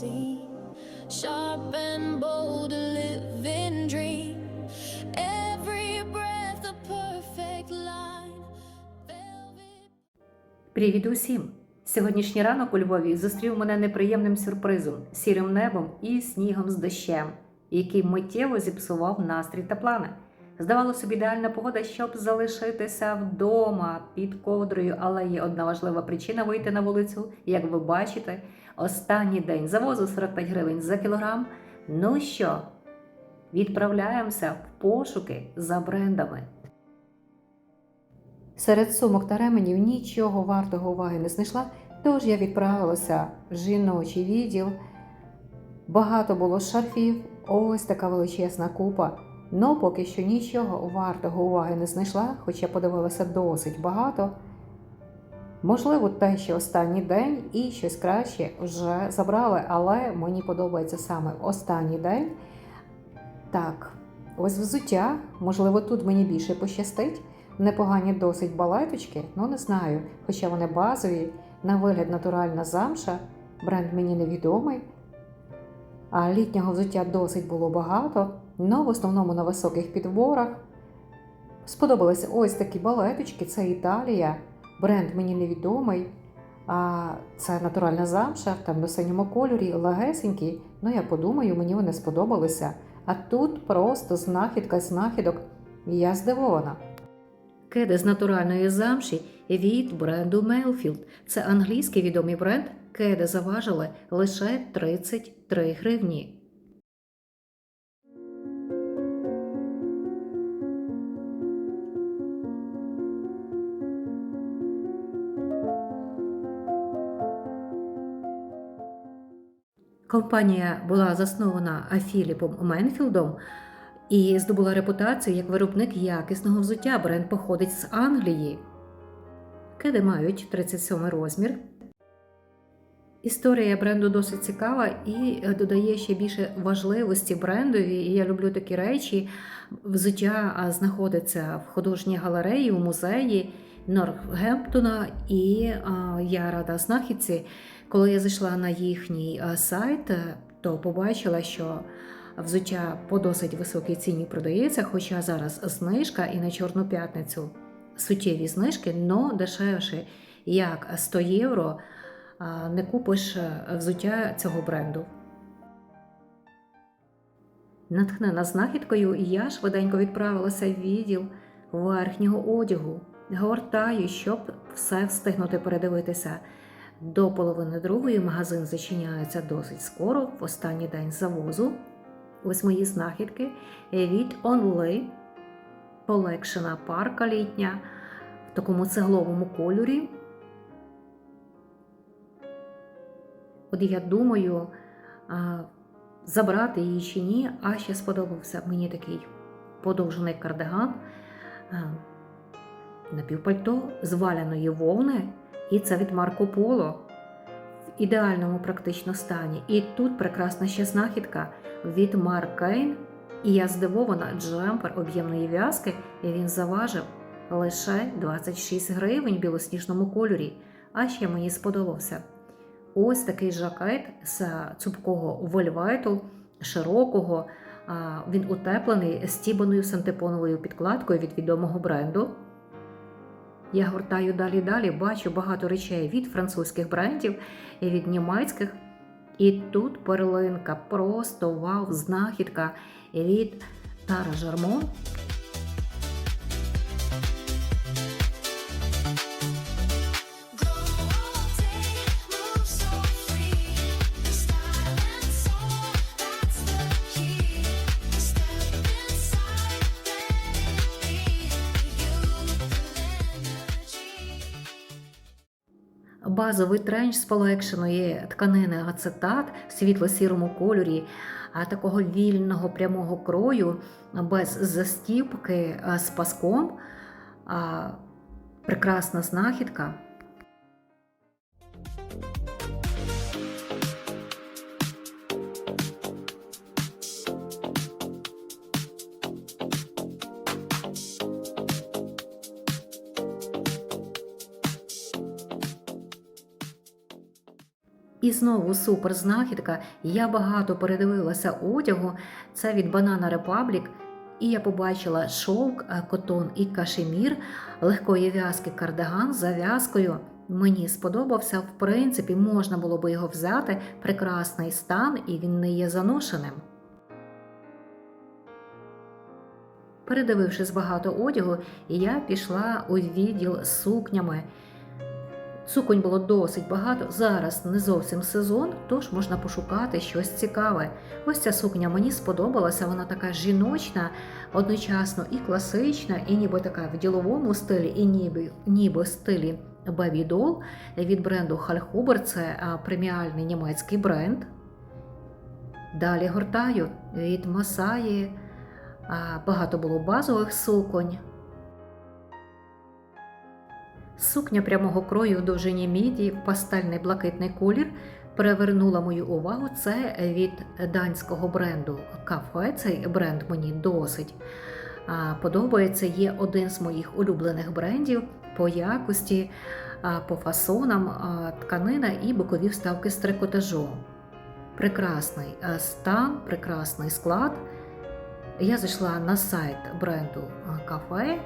see. Sharp and bold, a living dream. Every breath, a perfect line. Привіт усім! Сьогоднішній ранок у Львові зустрів мене неприємним сюрпризом, сірим небом і снігом з дощем, який миттєво зіпсував настрій та плани. Здавалося б, ідеальна погода, щоб залишитися вдома під ковдрою, але є одна важлива причина вийти на вулицю. Як ви бачите, останній день завозу 45 гривень за кілограм. Ну що, відправляємося в пошуки за брендами. Серед сумок та ременів нічого вартого уваги не знайшла, тож я відправилася в жіночий відділ. Багато було шарфів, ось така величезна купа. Но поки що нічого вартого уваги не знайшла, хоча подивилася досить багато. Можливо, те, що останній день і щось краще вже забрали, але мені подобається саме останній день. Так, ось взуття, можливо, тут мені більше пощастить. Непогані досить балеточки, ну не знаю, хоча вони базові, на вигляд натуральна замша, бренд мені невідомий. А літнього взуття досить було багато, але в основному на високих підборах. Сподобалися ось такі балеточки, це Італія, бренд мені невідомий. А це натуральна замша в темно-синьому кольорі, легесенькі. Ну, я подумаю, мені вони сподобалися. А тут просто знахідка знахідок, я здивована. Кеди з натуральної замші від бренду Мелфілд. Це англійський відомий бренд. Кеди заважили лише 33 гривні. Компанія була заснована Філіпом Менфілдом і здобула репутацію як виробник якісного взуття. Бренд походить з Англії. Кеди мають 37 розмір. Історія бренду досить цікава і додає ще більше важливості брендові. І я люблю такі речі. Взуття знаходиться в художній галереї у музеї Норгемптона, і я рада знахідці. Коли я зайшла на їхній сайт, е, то побачила, що взуття по досить високій ціні продається, хоча зараз знижка і на Чорну п'ятницю суттєві знижки, но дешевше як 100 євро не купиш е, взуття цього бренду. Натхнена знахідкою, я швиденько відправилася в відділ верхнього одягу. Гортаю, щоб все встигнути передивитися. До половини другої магазин зачиняється досить скоро, в останній день завозу. Ось мої знахідки від Only. Колекшена парка літня в такому цегловому кольорі. От я думаю, забрати її чи ні, а ще сподобався мені такий подовжений кардиган, напівпальто з валяної вовни, і це від Марко Поло в ідеальному практично стані. І тут прекрасна ще знахідка від Марк Кейн. І я здивована, джемпер об'ємної в'язки, і він заважив лише 26 гривень в білосніжному кольорі. А ще мені сподобався ось такий жакет з цупкого вольвайту, широкого. Він утеплений стібаною сантепоновою підкладкою від відомого бренду. Я гортаю далі далі, бачу багато речей від французьких брендів і від німецьких. І тут перлинка, просто вау, знахідка від Тара Жармон. Базовий тренч з полегшеної тканини ацетат в світло-сірому кольорі, а такого вільного прямого крою без застіпки з паском. Прекрасна знахідка. І знову супер знахідка. Я багато передивилася одягу. Це від Banana Republic. І я побачила шовк, е, котон і кашемір, легкої в'язки кардиган з зав'язкою. Мені сподобався, в принципі, можна було би його взяти. Прекрасний стан, і він не є заношеним. Передивившись багато одягу, я пішла у відділ з сукнями. Суконь було досить багато. Зараз не зовсім сезон, тож можна пошукати щось цікаве. Ось ця сукня мені сподобалася. Вона така жіночна, одночасно і класична, і ніби така в діловому стилі, і ніби, ніби стилі Бавідол від бренду Хальхубер. Це преміальний німецький бренд. Далі гортаю від Масаї. Багато було базових суконь. Сукня прямого крою в довжині міді в пастельний блакитний колір привернула мою увагу. Це від данського бренду кафе. Цей бренд мені досить подобається. Є один з моїх улюблених брендів по якості, по фасонам, тканина і бокові вставки з трикотажу. Прекрасний стан, прекрасний склад. Я зайшла на сайт бренду кафе.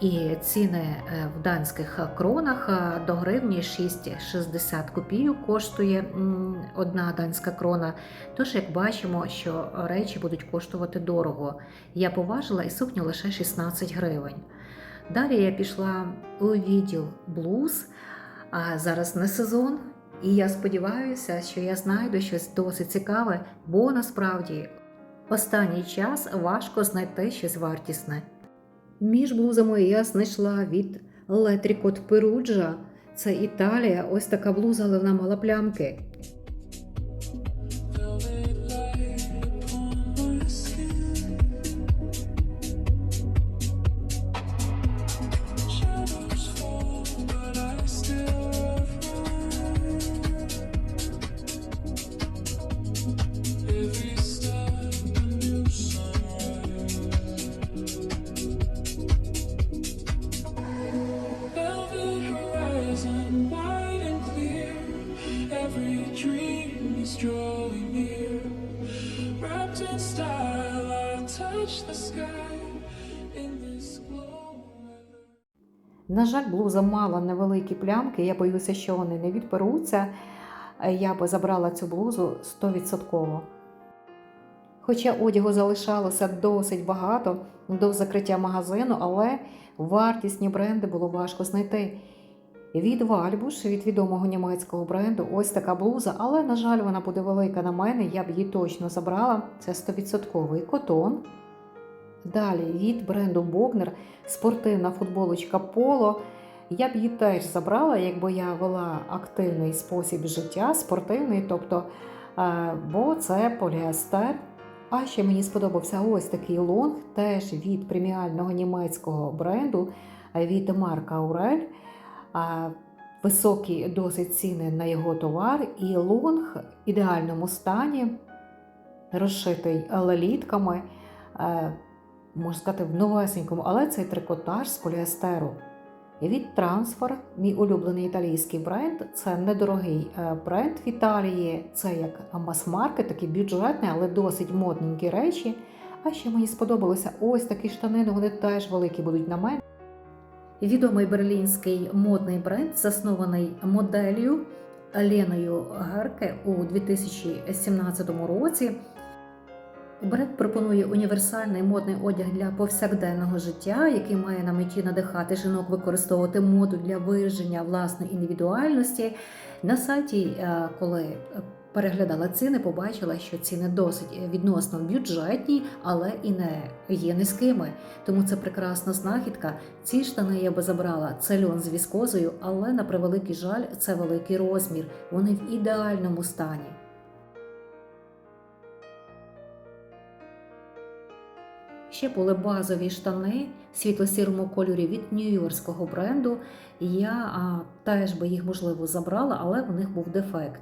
І ціни е, в данських кронах е, до гривні 6,60 копійок коштує одна данська крона. Тож, як бачимо, що речі будуть коштувати дорого. Я поважила і сукню лише 16 гривень. Далі я пішла у відділ блуз, а зараз не сезон. І я сподіваюся, що я знайду щось досить цікаве, бо насправді останній час важко знайти щось вартісне. Між блузами я знайшла від Летрікот Перуджа. Це Італія. Ось така блуза, але вона мала плямки. На жаль, блуза мала невеликі плямки. Я боюся, що вони не відперуться. Я би забрала цю блузу 100%. Хоча одягу залишалося досить багато до закриття магазину, але вартісні бренди було важко знайти. Від Вальбуш, від відомого німецького бренду, ось така блуза, але, на жаль, вона буде велика на мене, я б її точно забрала. Це 100% котон. Далі від бренду Богнер спортивна футболочка Поло. Я б її теж забрала, якби я вела активний спосіб життя, спортивний, тобто, е, бо це поліестер. А ще мені сподобався ось такий лонг, теж від преміального німецького бренду е, від Марка Аурель. Високі досить ціни на його товар, і лонг в ідеальному стані, розшитий лелітками, е, можна сказати, в новесенькому, але цей трикотаж з поліестеру. Від Transfer, мій улюблений італійський бренд, це недорогий е, бренд в Італії. Це як мас-маркет, такий бюджетний, але досить модненькі речі. А ще мені сподобалося ось такі штанини, вони теж великі будуть на мене. Відомий берлінський модний бренд, заснований моделлю Леною Герке у 2017 році. Бренд пропонує універсальний модний одяг для повсякденного життя, який має на меті надихати жінок використовувати моду для вираження власної індивідуальності. На сайті, е, коли переглядала ціни, побачила, що ціни досить відносно бюджетні, але і не є низькими. Тому це прекрасна знахідка. Ці штани я би забрала. Це з віскозою, але на превеликий жаль, це великий розмір. Вони в ідеальному стані. Ще були базові штани в світло-сірому кольорі від нью-йоркського бренду. Я а, теж би їх можливо забрала, але в них був дефект.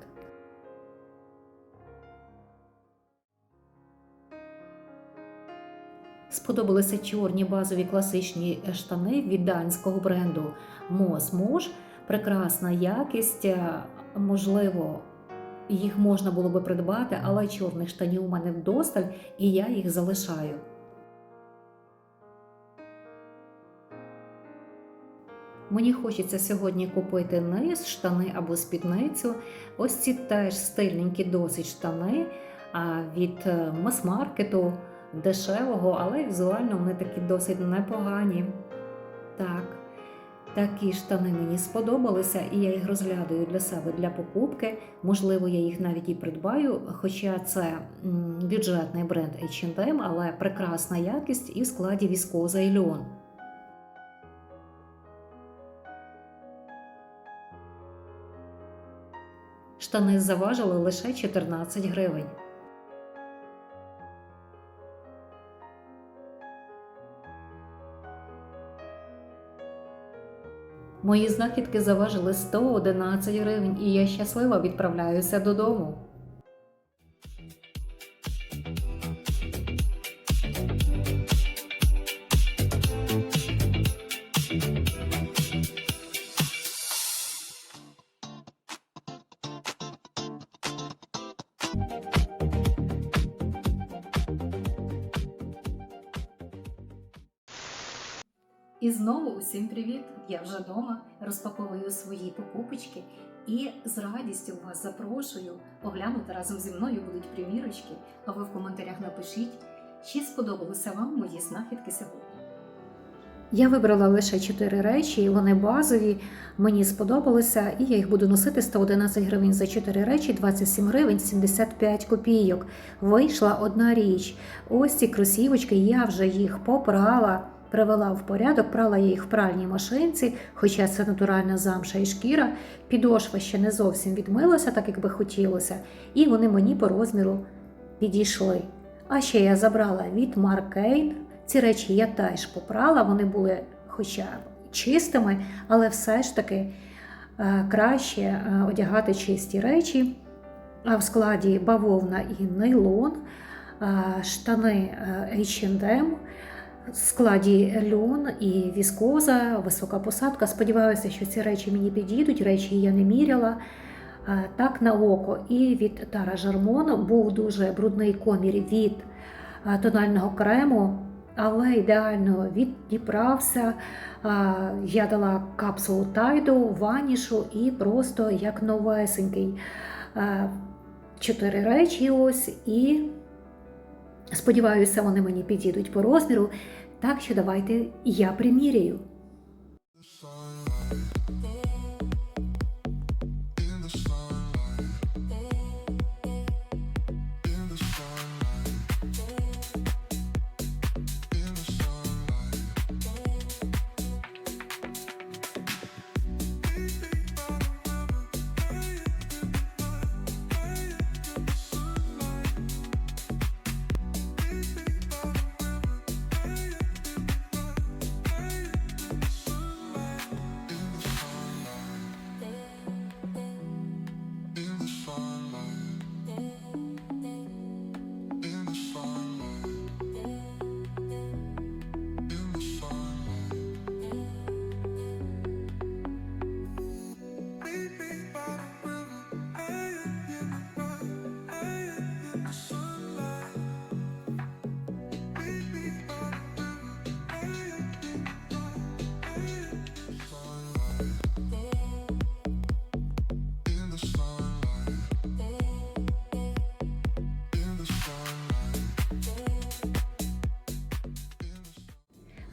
Сподобалися чорні базові класичні штани від данського бренду Мос Мож. Прекрасна якість, е, можливо, їх можна було би придбати, але чорних штанів у мене вдосталь, і я їх залишаю. Мені хочеться сьогодні купити низ, штани або спідницю. Ось ці теж стильненькі досить штани від е, мас-маркету, дешевого, але візуально вони такі досить непогані. Так, такі штани мені сподобалися, і я їх розглядаю для себе для покупки. Можливо, я їх навіть і придбаю, хоча це бюджетний бренд H&M, але прекрасна якість і в складі віскоза і льон. Штани заважили лише 14 гривень. Мої знахідки заважили 111 гривень, і я щаслива відправляюся додому. І знову усім привіт! Я вже вдома розпаковую свої покупочки і з радістю вас запрошую оглянути разом зі мною будуть примірочки, а ви в коментарях напишіть, чи сподобалися вам мої знахідки сьогодні. Я вибрала лише 4 речі, вони базові, мені сподобалися, і я їх буду носити 111 гривень за 4 речі, 27 гривень 75 копійок. Вийшла одна річ. Ось ці кросівочки, я вже їх попрала привела в порядок, прала їх в пральній машинці, хоча це натуральна замша і шкіра. Підошва ще не зовсім відмилася, так як би хотілося, і вони мені по розміру підійшли. А ще я забрала від Маркейн. Ці речі я теж попрала, вони були хоча чистими, але все ж таки е, краще е, одягати чисті речі. А в складі бавовна і нейлон, е, штани H&M, в складі льон і віскоза, висока посадка. Сподіваюся, що ці речі мені підійдуть. Речі я не міряла. Так на око. І від Тара Жармон був дуже брудний комір від тонального крему, але ідеально відібрався. Я дала капсулу тайду, ванішу і просто як новесенький. Чотири речі ось і Сподіваюся, вони мені підійдуть по розміру. Так що давайте я приміряю.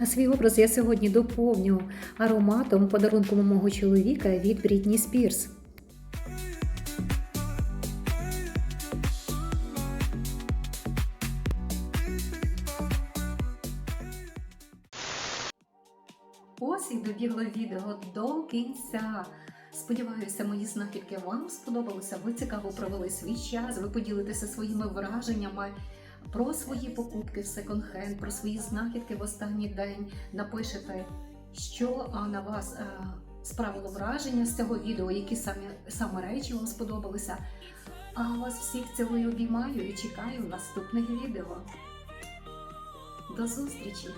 А свій образ я сьогодні доповню ароматом подарунком мого чоловіка від Брітні Спірс. Ось і добігло відео до кінця. Сподіваюся, мої знахідки вам сподобалися. Ви цікаво провели свій час. Ви поділитеся своїми враженнями про свої покупки в секонд-хенд, про свої знахідки в останній день. Напишете, що на вас е, справило враження з цього відео, які самі, саме речі вам сподобалися. А вас всіх цілою обіймаю і чекаю наступних відео. До зустрічі!